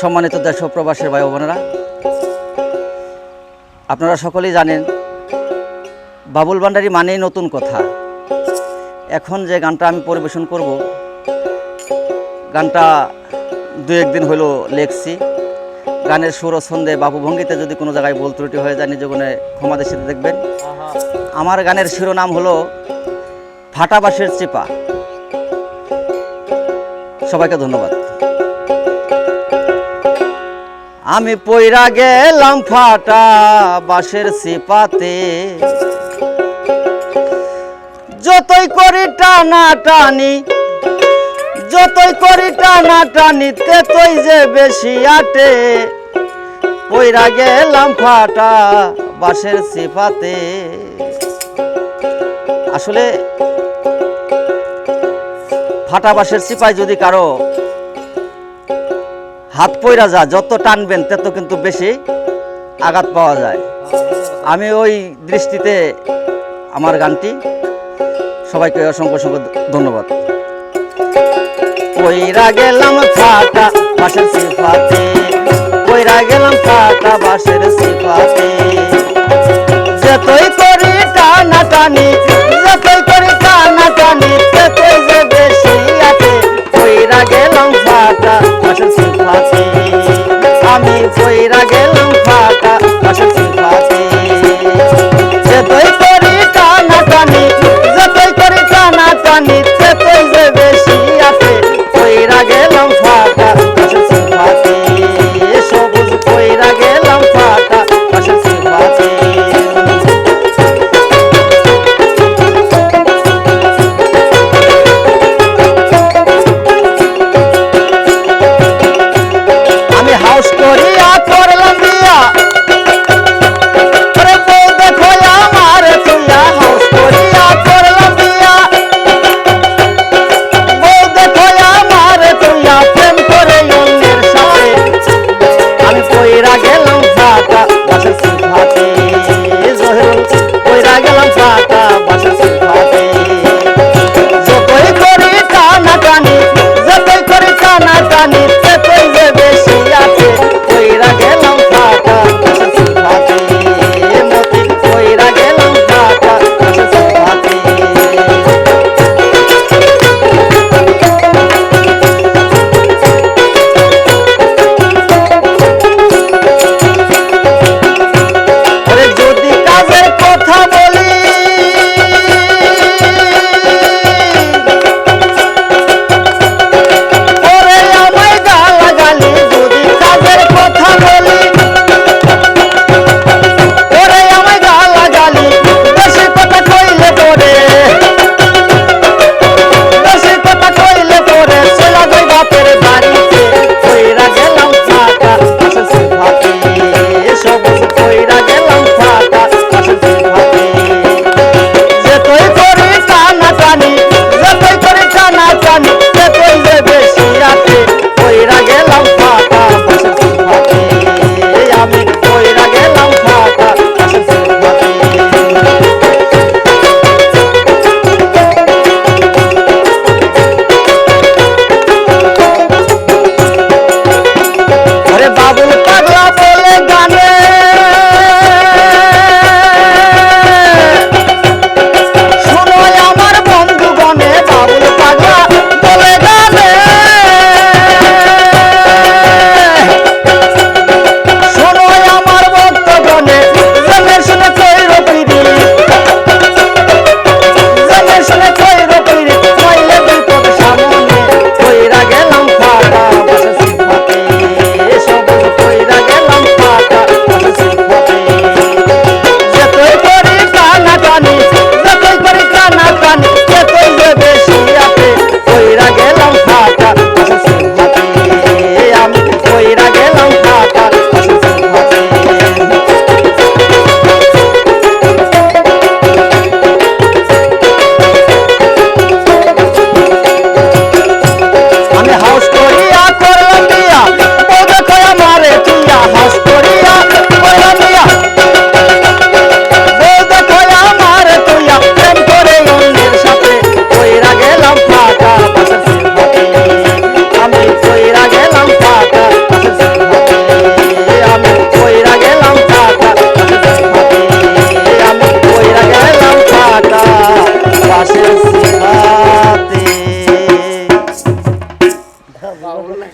সম্মানিত দেশ প্রবাসের ভাই বোনেরা আপনারা সকলেই জানেন বাবুল ভান্ডারি মানেই নতুন কথা। এখন যে গানটা আমি পরিবেশন করব গানটা দু একদিন হলো লেখছি। গানের সুর ও ছন্দে বাবু ভঙ্গিতে যদি কোনো জায়গায় বল ত্রুটি হয়ে যায় নিজ গুণে দেখবেন। আমার গানের শিরোনাম হলো ফাটাবাসের চিপা। সবাইকে ধন্যবাদ। আমি পইরা গেলাম ফাটা বাঁশের সিপাতে। যতই করি টানা টানি যতই করি টানা টানি তেতই যে বেশি আটে। পইরা গেলাম ফাটা বাঁশের সিপাতে। আসলে ফাটা বাঁশের সিপাই যদি কারও হাত পইরা যা যত টানবেন, তত কিন্তু বেশি আঘাত পাওয়া যায়। আমি ওই দৃষ্টিতে আমার গানটি সবাইকে অসংখ্য অসংখ্য ধন্যবাদ। কইরা গেলাম ফাটা বাঁশের সিফাতে কইরা গেলাম ফাটা বাঁশের সিফাতে কইরা